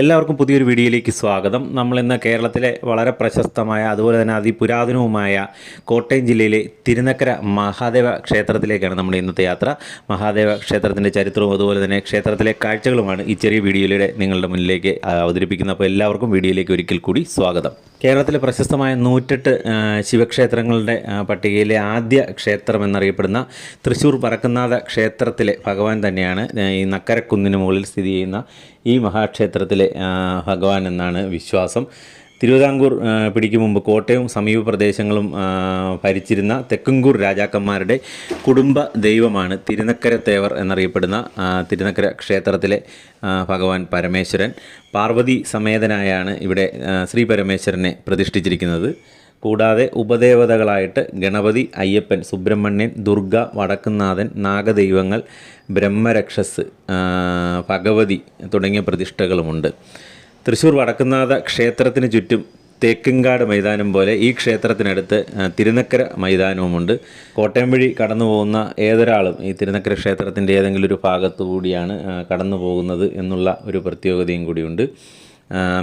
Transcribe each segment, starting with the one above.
എല്ലാവർക്കും പുതിയൊരു വീഡിയോയിലേക്ക് സ്വാഗതം. നമ്മൾ ഇന്ന് കേരളത്തിലെ വളരെ പ്രശസ്തമായ അതുപോലെ തന്നെ അതിപുരാതനവുമായ കോട്ടയം ജില്ലയിലെ തിരുനക്കര മഹാദേവ ക്ഷേത്രത്തിലേക്കാണ് നമ്മുടെ ഇന്നത്തെ യാത്ര. മഹാദേവ ക്ഷേത്രത്തിന്റെ ചരിത്രവും അതുപോലെ തന്നെ ക്ഷേത്രത്തിലെ കാഴ്ചകളുമാണ് ഈ ചെറിയ വീഡിയോയിലൂടെ നിങ്ങളുടെ മുന്നിലേക്ക് അവതരിപ്പിക്കുന്നത്. അപ്പോൾ എല്ലാവർക്കും വീഡിയോയിലേക്ക് ഒരിക്കൽ കൂടി സ്വാഗതം. കേരളത്തിലെ പ്രശസ്തമായ നൂറ്റെട്ട് ശിവക്ഷേത്രങ്ങളുടെ പട്ടികയിലെ ആദ്യ ക്ഷേത്രം എന്നറിയപ്പെടുന്ന തൃശ്ശൂർ പറക്കുന്നാഥ ക്ഷേത്രത്തിലെ ഭഗവാൻ തന്നെയാണ് ഈ നക്കരക്കുന്നിന് മുകളിൽ സ്ഥിതി ചെയ്യുന്ന ഈ മഹാക്ഷേത്രത്തിലെ ഭഗവാൻ എന്നാണ് വിശ്വാസം. തിരുവിതാംകൂർ പിടിക്കും മുമ്പ് കോട്ടയവും സമീപ പ്രദേശങ്ങളും ഭരിച്ചിരുന്ന തെക്കുംകൂർ രാജാക്കന്മാരുടെ കുടുംബ ദൈവമാണ് തിരുനക്കര തേവർ എന്നറിയപ്പെടുന്ന തിരുനക്കര ക്ഷേത്രത്തിലെ ഭഗവാൻ പരമേശ്വരൻ. പാർവതി സമേതനായാണ് ഇവിടെ ശ്രീ പരമേശ്വരനെ പ്രതിഷ്ഠിച്ചിരിക്കുന്നത്. കൂടാതെ ഉപദേവതകളായിട്ട് ഗണപതി അയ്യപ്പൻ സുബ്രഹ്മണ്യൻ ദുർഗ വടക്കുന്നാഥൻ നാഗദൈവങ്ങൾ ബ്രഹ്മരക്ഷസ് ഭഗവതി തുടങ്ങിയ പ്രതിഷ്ഠകളുമുണ്ട്. തൃശ്ശൂർ വടക്കുന്നാഥ ക്ഷേത്രത്തിന് ചുറ്റും തേക്കിങ്കാട് മൈതാനം പോലെ ഈ ക്ഷേത്രത്തിനടുത്ത് തിരുനക്കര മൈതാനവുമുണ്ട്. കോട്ടയം വഴി കടന്നു പോകുന്ന ഏതൊരാളും ഈ തിരുനക്കര ക്ഷേത്രത്തിന്റെ ഏതെങ്കിലും ഒരു ഭാഗത്തു കൂടിയാണ് കടന്നു പോകുന്നത് എന്നുള്ള ഒരു പ്രത്യേകതയും കൂടിയുണ്ട്.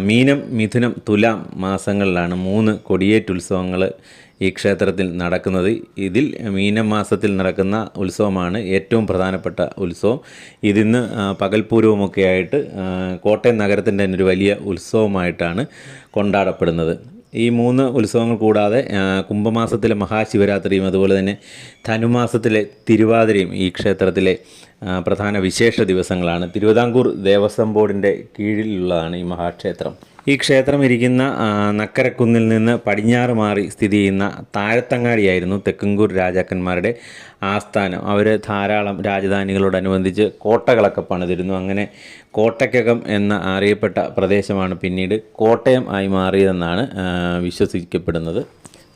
മീനം മിഥുനം തുലാം മാസങ്ങളിലാണ് മൂന്ന് കൊടിയേറ്റുത്സവങ്ങൾ ഈ ക്ഷേത്രത്തിൽ നടക്കുന്നത്. ഇതിൽ മീനമാസത്തിൽ നടക്കുന്ന ഉത്സവമാണ് ഏറ്റവും പ്രധാനപ്പെട്ട ഉത്സവം. ഇതിന്ന് പകൽപൂരവുമൊക്കെ ആയിട്ട് കോട്ടയം നഗരത്തിന്റെ തന്നെ ഒരു വലിയ ഉത്സവമായിട്ടാണ് കൊണ്ടാടപ്പെടുന്നത്. ഈ മൂന്ന് ഉത്സവങ്ങൾ കൂടാതെ കുംഭമാസത്തിലെ മഹാശിവരാത്രിയും അതുപോലെ തന്നെ ധനുമാസത്തിലെ തിരുവാതിരയും ഈ ക്ഷേത്രത്തിലെ പ്രധാന വിശേഷ ദിവസങ്ങളാണ്. തിരുവിതാംകൂർ ദേവസ്വം ബോർഡിന്റെ കീഴിലുള്ളതാണ് ഈ മഹാക്ഷേത്രം. ഈ ക്ഷേത്രം ഇരിക്കുന്ന നക്കരക്കുന്നിൽ നിന്ന് പടിഞ്ഞാറ് മാറി സ്ഥിതി ചെയ്യുന്ന താഴത്തങ്ങാടിയായിരുന്നു തെക്കുംകൂർ രാജാക്കന്മാരുടെ ആസ്ഥാനം. അവർ ധാരാളം രാജധാനികളോടനുബന്ധിച്ച് കോട്ടകളൊക്കെ പണിതിരുന്നു. അങ്ങനെ കോട്ടയ്ക്കകം എന്ന അറിയപ്പെട്ട പ്രദേശമാണ് പിന്നീട് കോട്ടയം ആയി മാറിയതെന്നാണ് വിശ്വസിക്കപ്പെടുന്നത്.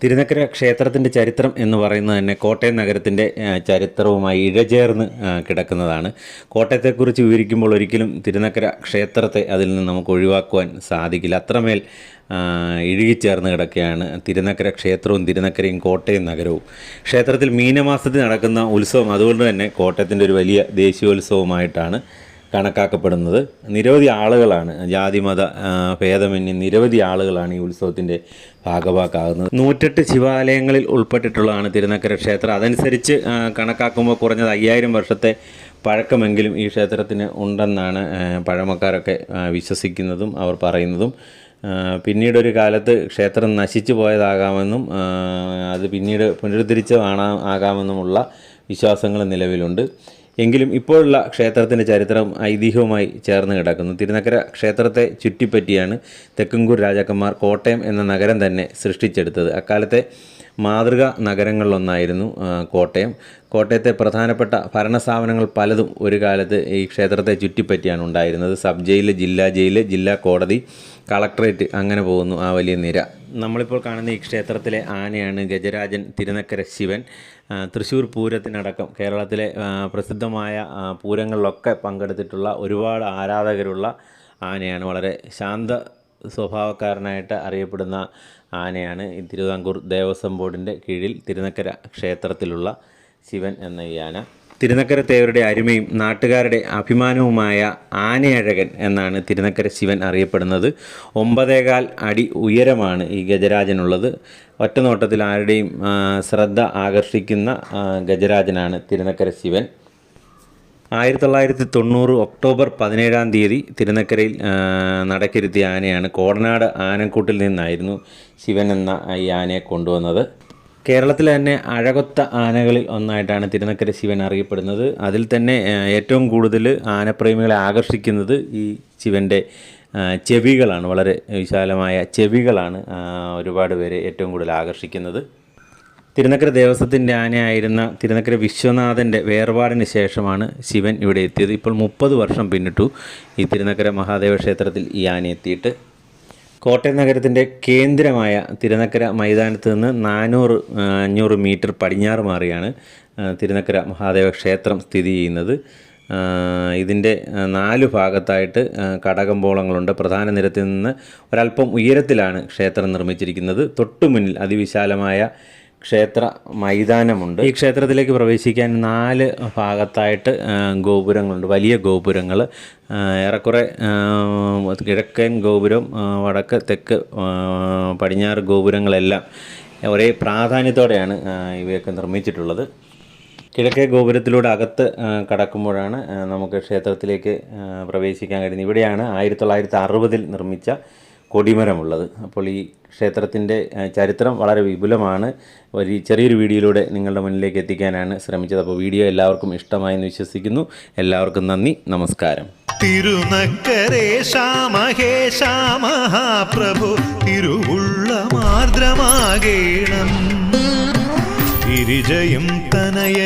തിരുനക്കര ക്ഷേത്രത്തിന്റെ ചരിത്രം എന്ന് പറയുന്നത് തന്നെ കോട്ടയം നഗരത്തിന്റെ ചരിത്രവുമായി ഇഴചേർന്ന് കിടക്കുന്നതാണ്. കോട്ടയത്തെക്കുറിച്ച് വിവരിക്കുമ്പോൾ ഒരിക്കലും തിരുനക്കര ക്ഷേത്രത്തെ അതിൽ നിന്ന് നമുക്ക് ഒഴിവാക്കുവാൻ സാധിക്കില്ല. അത്രമേൽ ഇഴുകിച്ചേർന്ന് കിടക്കുകയാണ് തിരുനക്കര ക്ഷേത്രവും തിരുനക്കരയും കോട്ടയം നഗരവും. ക്ഷേത്രത്തിൽ മീനമാസത്തിൽ നടക്കുന്ന ഉത്സവം അതുകൊണ്ട് തന്നെ കോട്ടയത്തിന്റെ ഒരു വലിയ ദേശീയോത്സവമായിട്ടാണ് കണക്കാക്കപ്പെടുന്നത്. നിരവധി ആളുകളാണ് ജാതിമത ഭേദമന്യേ നിരവധി ആളുകളാണ് ഈ ഉത്സവത്തിന്റെ ഭാഗഭാക്കാകുന്നത് നൂറ്റെട്ട് ശിവാലയങ്ങളിൽ ഉൾപ്പെട്ടിട്ടുള്ളതാണ് തിരുനക്കര ക്ഷേത്രം. അതനുസരിച്ച് കണക്കാക്കുമ്പോൾ കുറഞ്ഞത് അയ്യായിരം വർഷത്തെ പഴക്കമെങ്കിലും ഈ ക്ഷേത്രത്തിന് ഉണ്ടെന്നാണ് പഴമക്കാരൊക്കെ വിശ്വസിക്കുന്നതും അവർ പറയുന്നതും. പിന്നീടൊരു കാലത്ത് ക്ഷേത്രം നശിച്ചു പോയതാകാമെന്നും അത് പിന്നീട് പുനരുദ്ധരിച്ചതാണ് ആകാമെന്നുമുള്ള വിശ്വാസങ്ങൾ നിലവിലുണ്ട്. എങ്കിലും ഇപ്പോഴുള്ള ക്ഷേത്രത്തിന്റെ ചരിത്രം ഐതിഹ്യവുമായി ചേർന്ന് കിടക്കുന്നു. തിരുനക്കര ക്ഷേത്രത്തെ ചുറ്റിപ്പറ്റിയാണ് തെക്കുംകൂർ രാജാക്കന്മാർ കോട്ടയം എന്ന നഗരം തന്നെ സൃഷ്ടിച്ചെടുത്തത്. അക്കാലത്തെ മാതൃക നഗരങ്ങളിലൊന്നായിരുന്നു കോട്ടയം. കോട്ടയത്തെ പ്രധാനപ്പെട്ട ഭരണസ്ഥാപനങ്ങൾ പലതും ഒരു കാലത്ത് ഈ ക്ഷേത്രത്തെ ചുറ്റിപ്പറ്റിയാണ് ഉണ്ടായിരുന്നത്. സബ് ജയിൽ ജില്ലാ ജയിൽ ജില്ലാ കോടതി കളക്ടറേറ്റ് അങ്ങനെ പോകുന്നു ആ വലിയ നിര. നമ്മളിപ്പോൾ കാണുന്ന ഈ ക്ഷേത്രത്തിലെ ആനയാണ് ഗജരാജൻ തിരുനക്കര ശിവൻ. തൃശ്ശൂർ പൂരത്തിനടക്കം കേരളത്തിലെ പ്രസിദ്ധമായ പൂരങ്ങളിലൊക്കെ പങ്കെടുത്തിട്ടുള്ള ഒരുപാട് ആരാധകരുള്ള ആനയാണ്. വളരെ ശാന്ത സ്വഭാവക്കാരനായിട്ട് അറിയപ്പെടുന്ന ആനയാണ് ഈ തിരുവിതാംകൂർ ദേവസ്വം ബോർഡിന്റെ കീഴിൽ തിരുനക്കര ക്ഷേത്രത്തിലുള്ള ശിവൻ എന്ന ഈ ആന. തിരുനക്കര തേവരുടെ അരുമയും നാട്ടുകാരുടെ അഭിമാനവുമായ ആനയഴകൻ എന്നാണ് തിരുനക്കര ശിവൻ അറിയപ്പെടുന്നത്. ഒമ്പതേകാൽ അടി ഉയരമാണ് ഈ ഗജരാജനുള്ളത്. ഒറ്റനോട്ടത്തിൽ ആരുടെയും ശ്രദ്ധ ആകർഷിക്കുന്ന ഗജരാജനാണ് തിരുനക്കര ശിവൻ. ആയിരത്തി തൊള്ളായിരത്തി തൊണ്ണൂറ് ഒക്ടോബർ പതിനേഴാം തീയതി തിരുനക്കരയിൽ നടക്കിരുത്തിയ ആനയാണ് കോടനാട് ആനക്കൂട്ടിൽ നിന്നായിരുന്നു ശിവൻ എന്ന ഈ ആനയെ കൊണ്ടുവന്നത്. കേരളത്തിലെ തന്നെ അഴകൊത്ത ആനകളിൽ ഒന്നായിട്ടാണ് തിരുനക്കര ശിവൻ അറിയപ്പെടുന്നത്. അതിൽ തന്നെ ഏറ്റവും കൂടുതൽ ആനപ്രേമികളെ ആകർഷിക്കുന്നത് ഈ ശിവന്റെ ചെവികളാണ്. വളരെ വിശാലമായ ചെവികളാണ് ഒരുപാട് പേരെ ഏറ്റവും കൂടുതൽ ആകർഷിക്കുന്നത്. തിരുനക്കര ദേവസ്വത്തിന്റെ ആനയായിരുന്ന തിരുനക്കര വിശ്വനാഥന്റെ വേർപാടിന് ശേഷമാണ് ശിവൻ ഇവിടെ എത്തിയത്. ഇപ്പോൾ മുപ്പത് വർഷം പിന്നിട്ടു ഈ തിരുനക്കര മഹാദേവ ക്ഷേത്രത്തിൽ ഈ ആന എത്തിയിട്ട്. കോട്ടയം നഗരത്തിന്റെ കേന്ദ്രമായ തിരുനക്കര മൈതാനത്ത് നിന്ന് നാനൂറ് അഞ്ഞൂറ് മീറ്റർ പടിഞ്ഞാറ് മാറിയാണ് തിരുനക്കര മഹാദേവ ക്ഷേത്രം സ്ഥിതി ചെയ്യുന്നത്. ഇതിന്റെ നാല് ഭാഗത്തായിട്ട് കടകമ്പോളങ്ങളുണ്ട്. പ്രധാന നിരത്തിൽ നിന്ന് ഒരല്പം ഉയരത്തിലാണ് ക്ഷേത്രം നിർമ്മിച്ചിരിക്കുന്നത്. തൊട്ടു മുന്നിൽ അതിവിശാലമായ ക്ഷേത്ര മൈതാനമുണ്ട്. ഈ ക്ഷേത്രത്തിലേക്ക് പ്രവേശിക്കാൻ നാല് ഭാഗത്തായിട്ട് ഗോപുരങ്ങളുണ്ട്. വലിയ ഗോപുരങ്ങൾ ഏറെക്കുറെ കിഴക്കൻ ഗോപുരം വടക്ക് തെക്ക് പടിഞ്ഞാറ് ഗോപുരങ്ങളെല്ലാം ഒരേ പ്രാധാന്യത്തോടെയാണ് ഇവയൊക്കെ നിർമ്മിച്ചിട്ടുള്ളത്. കിഴക്കേ ഗോപുരത്തിലൂടെ അകത്ത് കടക്കുമ്പോഴാണ് നമുക്ക് ക്ഷേത്രത്തിലേക്ക് പ്രവേശിക്കാൻ കഴിയുന്നത്. ഇവിടെയാണ് ആയിരത്തി തൊള്ളായിരത്തി അറുപതിൽ നിർമ്മിച്ച കൊടിമരമുള്ളത്. അപ്പോൾ ഈ ക്ഷേത്രത്തിന്റെ ചരിത്രം വളരെ വിപുലമാണ്. ഒരു ചെറിയൊരു വീഡിയോയിലൂടെ നിങ്ങളുടെ മുന്നിലേക്ക് എത്തിക്കാനാണ് ശ്രമിച്ചത്. അപ്പോൾ വീഡിയോ എല്ലാവർക്കും ഇഷ്ടമായെന്ന് വിശ്വസിക്കുന്നു. എല്ലാവർക്കും നന്ദി. നമസ്കാരം. തിരുനക്കരേ മഹേശ മഹാപ്രഭു തിരുവുള്ള മാർദ്രമാകേണം ഗിരിജയും തനയ